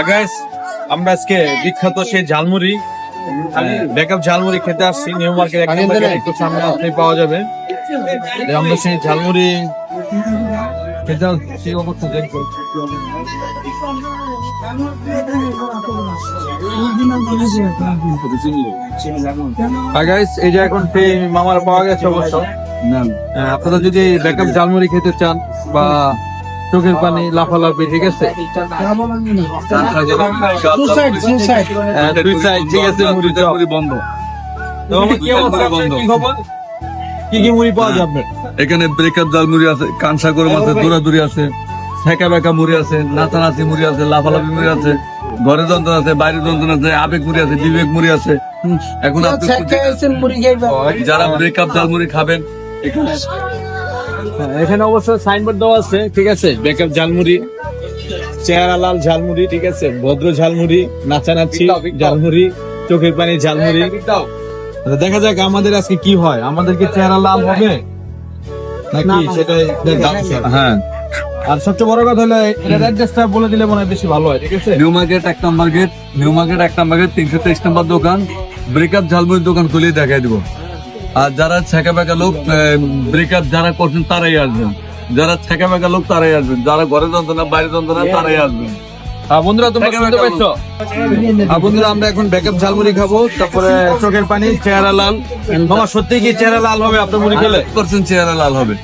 আগাইস আমরা আজকে বিখ্যাত সেই ঝালমুড়ি ব্যাকআপ ঝালমুড়ি খেতে আসছি নিউ মার্কেট একটু সামনে আসলেই পাওয়া যাবে। এই আমরা সেই ঝালমুড়ি খেতে আসছি অবস্থা দেখব। গাইস এই যে এখন সেই মামার পাওয়া গেছে অবশ্য। হ্যাঁ, আপনারা যদি ব্যাকআপ ঝালমুড়ি খেতে চান বা চোখের পানি লাফালাফি ঠিক আছে? হ্যাঁ, ঠিক আছে মুড়ি। বন্ধ। কি কি খবর? কি কি মুড়ি পাওয়া যাবে এখানে ব্রেকআপ জাল মুড়ি আছে দৌড়াদৌড়ি আছে বেকা মুড়ি আছে নাচানাচি মুড়ি আছে লাফালাফি মুড়ি আছে ঘরে যন্ত্রণা আছে বাইরে যন্ত্রণা আছে আবেগ মুড়ি আছে বিবেক মুড়ি আছে। এখন আপনি যারা ব্রেকআপ জাল মুড়ি খাবেন এখানে এখানে অবশ্য সাইনবোর্ড দেওয়া আছে ঠিক আছে? ব্যাকআপ ঝালমুড়ি চেহারা লাল ঝালমুড়ি ঠিক আছে? ভদ্র ঝালমুড়ি নাচানাচি ঝালমুড়ি চোখের পানি ঝালমুড়ি। আচ্ছা, দেখা যাক আমাদের আজকে কি হয়। আমাদের কি চেহারা লাল হবে? নাকি সেটাই হ্যাঁ। আর সবচেয়ে বড় কথা হলো এটার অ্যাড্রেসটা বলে দিলে মনে হয় বেশি ভালো হয় ঠিক আছে? নিউ মার্কেট এক নম্বর গেট নিউ মার্কেট এক নম্বর গেট তিনশো তেইশ নম্বর দোকান। ব্রেকআপ ঝালমুড়ির দোকান খুলে দেখাই দিব। আর যারা ছেঁকা বেকা লোক ব্রেকআপ যারা করছেন তারাই আসবেন। যারা ছেঁকা বেকা লোক তারাই আসবেন। যারা ঘরে যন্ত্রণা বাইরে যন্ত্রণা তারাই আসবেন। বন্ধুরা তোমরা শুনতে পাচ্ছ বন্ধুরা আমরা এখন ব্যাকআপ ঝালমুড়ি খাব। তারপরে চোখের পানি চেহারা লাল। তোমার সত্যি কি চেহারা লাল হবে আপনার মুড়ি খেলে? পার্সেন্ট চেহারা লাল হবে।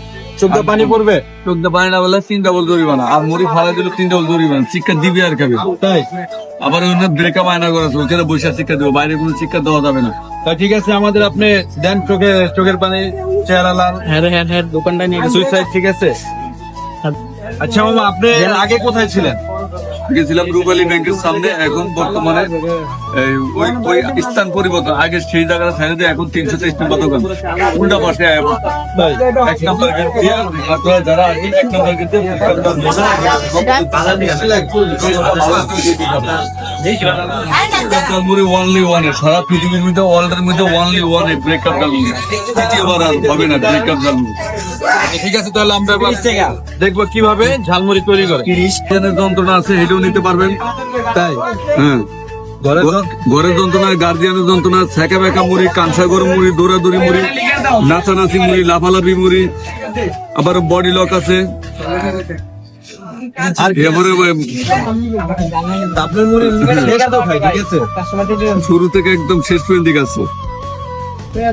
চোখটা পানি পড়বে? চোখ দিয়ে পানি না বলে তিন ডাবল জরিমানা। আর মুড়ি ফালা দিল তিন ডাবল জরিমানা। শিক্ষা দিবি আর খাবে। তাই? আবার অন্য ব্রেকআপ আয়না করা আছে বসে শিক্ষা দেবো। বাইরে কোনো শিক্ষা দেওয়া যাবে না। তা ঠিক আছে আমাদের আপনি দেন চোখে চোখের পানি চেহারা লাল। হ্যাঁ হ্যাঁ হ্যাঁ দোকানটা নিয়ে সুইসাইড ঠিক আছে? আচ্ছা মামা আপনি আগে কোথায় ছিলেন? গেছিলাম রুবালি ব্যাংকের সামনে এখন বর্তমানে ওই ওই স্থান পরিবর্তন। আগে সেই জায়গাটা ছেড়ে দিয়ে এখন তিনশো তেইশ নম্বর দোকান। উল্টা পাশে এক নম্বর গেট দিয়ে আপনারা যারা এক নম্বর গেট দিয়ে ওয়ানে সারা পৃথিবীর মধ্যে ওয়ার্ল্ডের মধ্যে ওয়ানে ব্রেকআপ দ্বিতীয়বার আর হবে না ব্রেকআপ ঠিক আছে তাহলে আমরা দেখব কীভাবে ঝালমুড়ি তৈরি করে। যন্ত্রণা আছে সেটাও নিতে পারবেন। তাই? হ্যাঁ। ঘরে ঘরের যন্ত্রণা গার্জিয়ানের যন্ত্রণা ছ্যাঁকা ব্যাকা মুড়ি গরম মুড়ি দৌড়াদৌড়ি মুড়ি নাচানাচি মুড়ি লাফালাফি মুড়ি আবার বডি লক আছে। আর এবারে আপনার মুড়ি লেখা তো খাই ঠিক আছে? শুরু থেকে একদম শেষ পর্যন্ত হ্যাঁ,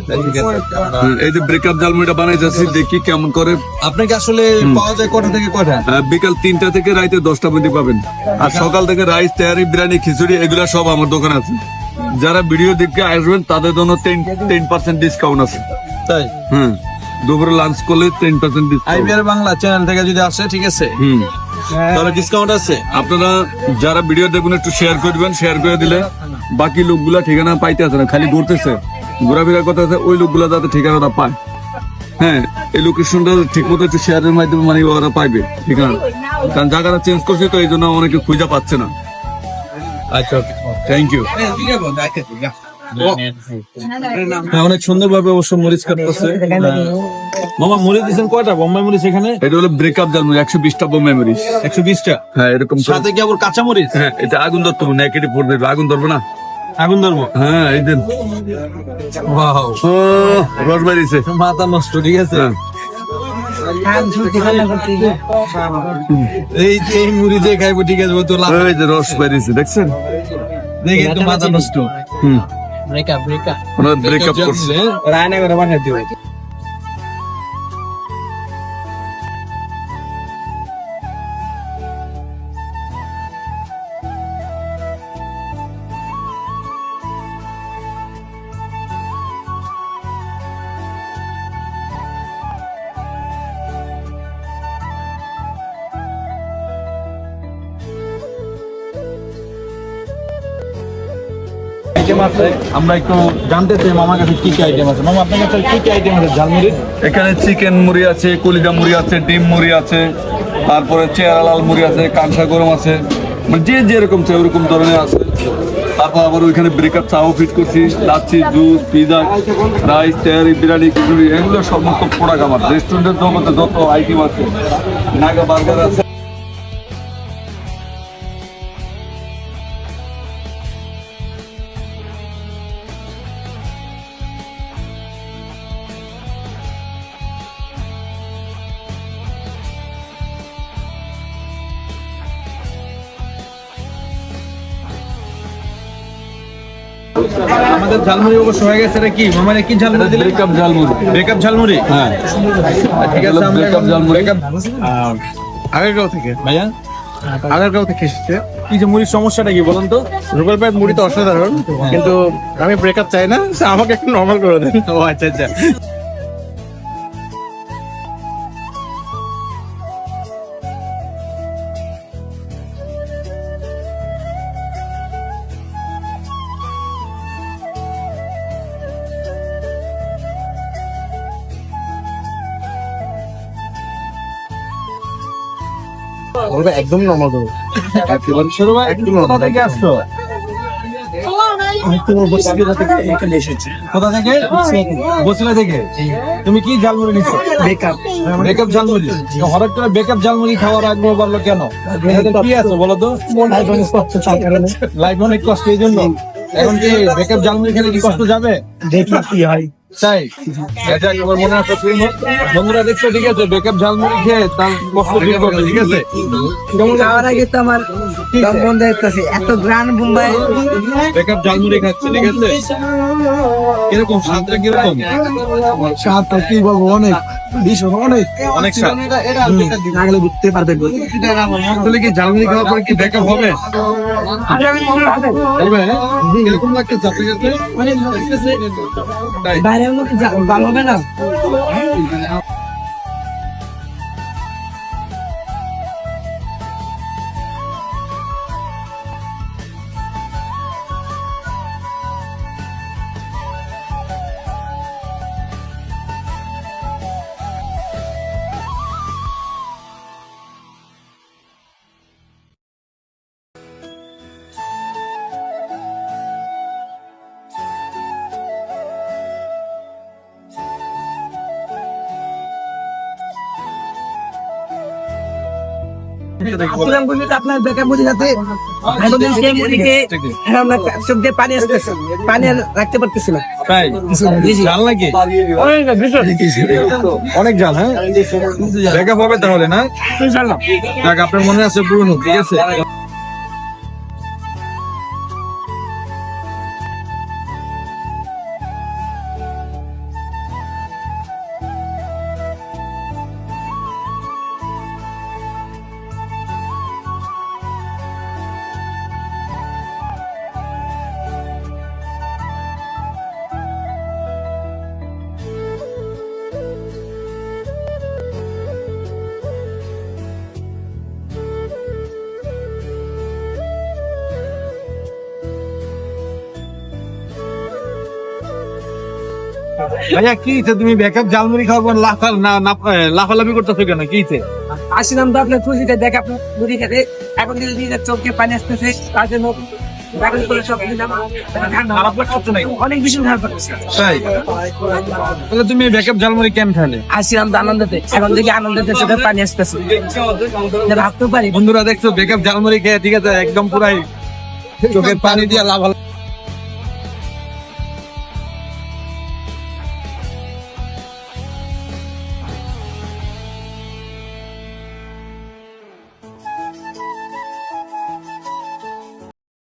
এই যে ব্রেকআপ জালমুড়িটা বানাই যাচ্ছি দেখি কেমন করে। আপনাকে আসলে পাওয়া যায় কটা থেকে কটা? বিকাল তিনটা থেকে রাইতে দশটা পর্যন্ত পাবেন। আর সকাল থেকে রাইস তেয়ারি বিরিয়ানি খিচুড়ি এগুলা সব আমার দোকানে আছে। যারা ভিডিও দেখে আসবেন তাদের জন্য টেন টেন পার্সেন্ট ডিসকাউন্ট আছে। তাই? হুম দুপুরে লাঞ্চ করলে ten percent discount IBR Bangla channel থেকে যদি আসে ঠিক আছে? হুম। তাহলে ডিসকাউন্ট আছে। আপনারা যারা ভিডিও দেখবেন একটু শেয়ার করবেন শেয়ার করে দিলে বাকি লোকগুলা ঠিকানা পাইতে আছে না, খালি ঘুরতেছে। ঘোরাফেরা করতে আছে ওই লোকগুলা যাতে ঠিকানাটা পায়। হ্যাঁ এই লোকেশনটা ঠিক মতো একটু শেয়ারের মাধ্যমে মানে ওরা পাইবে, ঠিকানা। কারণ জায়গাটা চেঞ্জ করছে তো, এই জন্য অনেকে খুঁজে পাচ্ছে না। আচ্ছা থ্যাংক ইউ অনেক সুন্দর ভাবে অবশ্য মরিচ কাটতেছে। মামা মরিচ দিচ্ছেন কয়টা? বোম্বাই মরিচ এখানে? এটা হলো ব্রেকআপ জানব একশো বিশটা বোম মেমোরিজ একশো বিশটা? হ্যাঁ এরকম সাথে কি আবার কাঁচা মরিচ? হ্যাঁ এটা আগুন ধরতে নেগেটিভ পড়বে আগুন ধরবো না। আগুন ধরবো? হ্যাঁ এই দিন। ওয়াও রস বাড়িছে মাথা নষ্ট ঠিক আছে? হ্যাঁ। এই এই মুড়ি দিয়ে খাইবো ঠিক আছে তো লাভ ওই যে রস বেরিয়েছে দেখছেন? দেখে একটু মাথা নষ্ট। হুম। ব্রেকআপ ব্রেকআপ ব্রেকআপ করছে রায়নগরে করে পাঠাই আইটেম আছে, আমরা একটু জানতে চাই মামার কাছে কি কি আইটেম আছে। মামা, আপনার কাছে কি কি আইটেম আছে? ঝালমুড়ির এখানে চিকেন মুড়ি আছে কলিজা মুড়ি আছে, ডিম মুড়ি আছে, তারপরে চেহারা লাল মুড়ি আছে কাঁসা গরম আছে। মানে যে যেরকম চাই ওরকম ধরনের আছে। তারপর আবার ওইখানে ব্রেকআপ চাও ফিট করছি, লাচ্ছি, জুস পিজা রাইস তেয়ারি বিরিয়ানি, খিচুড়ি, এগুলো সমস্ত প্রোডাক্ট আমার। রেস্টুরেন্টের জগতে যত আইটেম আছে, নাগা বার্গার আছে আমাদের ঝালমুড়ি অবশ্য হয়ে গেছে এটা কি? মামারে কি ঝালমুড়ি দিলে ব্রেকআপ ঝালমুড়ি। বেকআপ ঝালমুড়ি? হ্যাঁ। ঠিক আছে আমরা ব্রেকআপ ঝালমুড়ি। আগারগাঁও থেকে? ভাইয়া? আগারগাঁও থেকে এসেছে। কি যে মুড়ির সমস্যাটা কি বলুন তো? রুবেল ভাইয়ের মুড়ি তো অসাধারণ কিন্তু আমি ব্রেকআপ চাই না আমাকে একটু নর্মাল করে দেন। ও আচ্ছা আচ্ছা। একদম নর্মাল করো ছোট ভাই কোথা থেকে আসছো? কোথা থেকে? বসিলা থেকে? তুমি কি ঝালমুড়ি নিচ্ছ বেকআপ বেকআপ ঝালমুড়ি? হঠাৎ করে বেকআপ ঝালমুড়ি খাওয়ার আগ্রহ বাড়লো কেন? কি আছে বলো তো? লাইফ অনেক কষ্ট এই জন্য। এখন কি বেকআপ ঝালমুড়ি খেলে কি কষ্ট যাবে? দেখি কি হয়। তাই? এটা আমার মনে আছে? বন্ধুরা দেখছ ঠিক আছে বেকআপ ঝালমুড়ি খেয়ে তার কষ্ট দূর করবে ঠিক আছে? কেমন খাওয়ার আগে তো আমার দম বন্ধ এত গ্রান বেকআপ ঝালমুড়ি খাচ্ছে ঠিক আছে? কীরকম স্বাদটা কীরকম? স্বাদ কি বলব অনেক। ভীষণ অনেক। অনেক স্বাদ। না গেলে বুঝতে পারবে। আসলে কি ঝালমুড়ি খাওয়ার পর কি বেকআপ হবে। হবে হ্যাঁ? কীরকম লাগতেছে আপনার কাছে? বাইরে হবে না? আসলাম বলি আপনার বেকার বুঝে যাতে এতদিন সেই মুড়িকে আমরা চোখ দিয়ে পানি আসতেছে। পানি আর রাখতে পারতেছি না। তাই? নাকি? অনেক জাল হ্যাঁ? হবে তাহলে না? আপনার মনে আছে পুরনো ঠিক আছে? ভাইয়া কি? তুমি বেকআপ ঝালমুড়ি খাওয়ার পর লাফা না লাফালাফি করতেছো কেন? কি? আসলাম তো আপনার খুশিতে দেখ আপনার মুড়ি খেতে। এখন নিজের চোখে পানি আসতেছে তার জন্য বাগান করে সব দিলাম ঠান্ডা খারাপ লাগছে নাকি? অনেক বেশি খারাপ তাই? তাহলে তুমি বেকআপ ঝালমুড়ি কেন খালে আসছিলাম তো আনন্দতে এখন থেকে আনন্দতে চোখে পানি আসতেছে। ভাবতে পারি। বন্ধুরা দেখছ বেকআপ ঝালমুড়ি খেয়ে ঠিক আছে একদম পুরাই চোখের পানি দিয়ে লাভ